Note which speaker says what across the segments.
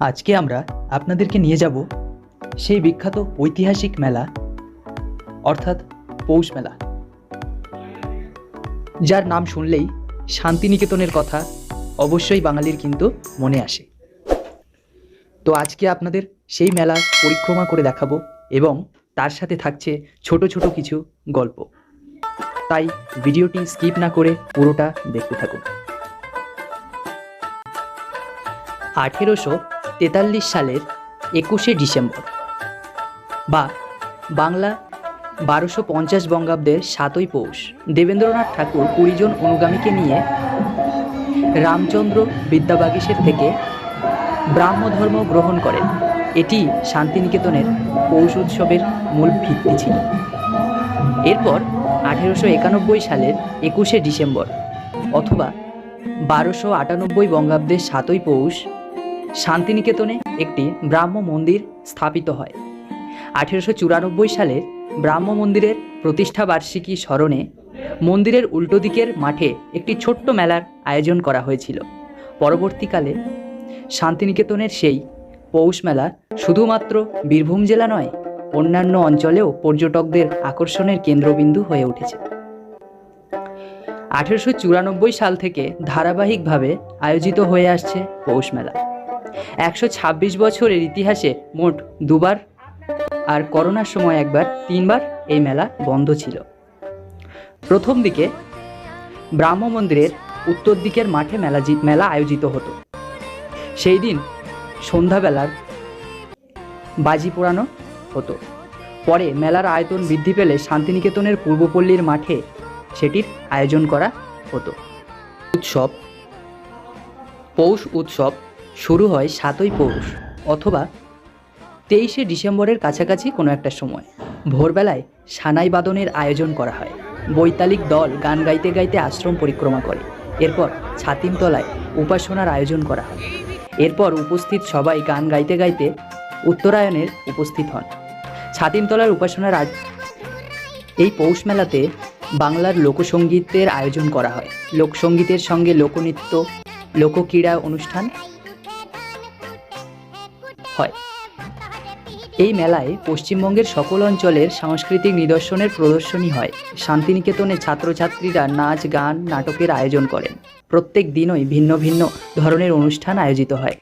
Speaker 1: আজকে আমরা আপনাদেরকে নিয়ে যাব সেই বিখ্যাত ঐতিহাসিক মেলা, অর্থাৎ পৌষ মেলা। যার নাম শুনলেই শান্তিনিকেতনের কথা অবশ্যই বাঙালির কিন্তু মনে আসে। তো আজকে আপনাদের সেই মেলা পরিক্রমা করে দেখাবো এবং তার সাথে থাকছে ছোট ছোট কিছু গল্প। তাই ভিডিওটি স্কিপ না করে পুরোটা দেখতে থাকুন। আঠেরোশো তেতাল্লিশ সালের একুশে ডিসেম্বর। বা বাংলা বারোশো পঞ্চাশ বঙ্গাব্দের সাতই পৌষ। দেবেন্দ্রনাথ ঠাকুর কুড়িজন অনুগামীকে নিয়ে রামচন্দ্র বিদ্যাবাগীশের থেকে ব্রাহ্মধর্ম গ্রহণ করেন। এটি শান্তিনিকেতনের পৌষ উৎসবের মূল ভিত্তি ছিল। এরপর আঠেরোশো একানব্বই সালের একুশে ডিসেম্বর অথবা বারোশো আটানব্বই বঙ্গাব্দের সাতই পৌষ শান্তিনিকেতনে একটি ব্রাহ্ম মন্দির স্থাপিত হয়। আঠেরোশো চুরানব্বই সালে ব্রাহ্ম মন্দিরের প্রতিষ্ঠা বার্ষিকী স্মরণে মন্দিরের উল্টো দিকের মাঠে একটি ছোট্ট মেলার আয়োজন করা হয়েছিল। পরবর্তীকালে শান্তিনিকেতনের সেই পৌষ মেলা শুধুমাত্র বীরভূম জেলা নয়, অন্যান্য অঞ্চলেও পর্যটকদের আকর্ষণের কেন্দ্রবিন্দু হয়ে উঠেছে। আঠেরোশো চুরানব্বই সাল থেকে ধারাবাহিকভাবে আয়োজিত হয়ে আসছে পৌষ মেলা। একশো ছাব্বিশ বছরের ইতিহাসে মোট দুবার আর করোনার সময় একবার তিনবার এই মেলা বন্ধ ছিল। প্রথম দিকে ব্রাহ্ম মন্দিরের উত্তর দিকের মাঠে মেলা মেলা আয়োজিত হতো। সেই দিন সন্ধ্যাবেলার বাজি পোড়ানো হতো। পরে মেলার আয়তন বৃদ্ধি পেলে শান্তিনিকেতনের পূর্বপল্লীর মাঠে সেটির আয়োজন করা হতো। উৎসব, পৌষ উৎসব শুরু হয় সাতই পৌষ অথবা তেইশে ডিসেম্বরের কাছাকাছি কোনো একটা সময়। ভোরবেলায় সানাই বাদনের আয়োজন করা হয়। বৈতালিক দল গান গাইতে গাইতে আশ্রম পরিক্রমা করে। এরপর ছাতিমতলায় উপাসনার আয়োজন করা হয়। এরপর উপস্থিত সবাই গান গাইতে গাইতে উত্তরায়ণের উপস্থিত হন। ছাতিমতলার উপাসনার এই পৌষ মেলাতে বাংলার লোকসঙ্গীতের আয়োজন করা হয়। লোকসঙ্গীতের সঙ্গে লোকনৃত্য, লোকক্রীড়া অনুষ্ঠান হয়। এই মেলায় পশ্চিমবঙ্গের সকল অঞ্চলের সাংস্কৃতিক নিদর্শনের প্রদর্শনী হয়। শান্তিনিকেতনে ছাত্রছাত্রীরা নাচ, গান, নাটকের আয়োজন করেন। প্রত্যেক দিনই ভিন্ন ভিন্ন ধরনের অনুষ্ঠান আয়োজিত হয়।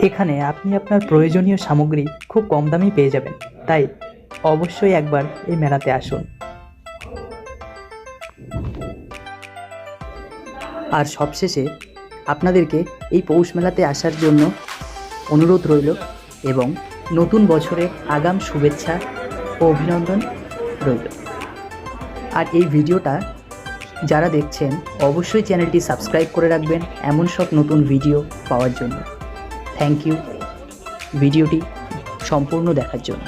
Speaker 1: এখানে আপনি আপনার প্রয়োজনীয় সামগ্রী খুব কম দামেই পেয়ে যাবেন। তাই অবশ্যই একবার এই মেলাতে আসুন। আর সবশেষে আপনাদেরকে এই পৌষ মেলাতে আসার জন্য অনুরোধ রইল এবং নতুন বছরে আগাম শুভেচ্ছা ও অভিনন্দন রইল। আর এই ভিডিওটা যারা দেখছেন, অবশ্যই চ্যানেলটি সাবস্ক্রাইব করে রাখবেন এমন সব নতুন ভিডিও পাওয়ার জন্য। Thank you. ভিডিওটি সম্পূর্ণ দেখার জন্য।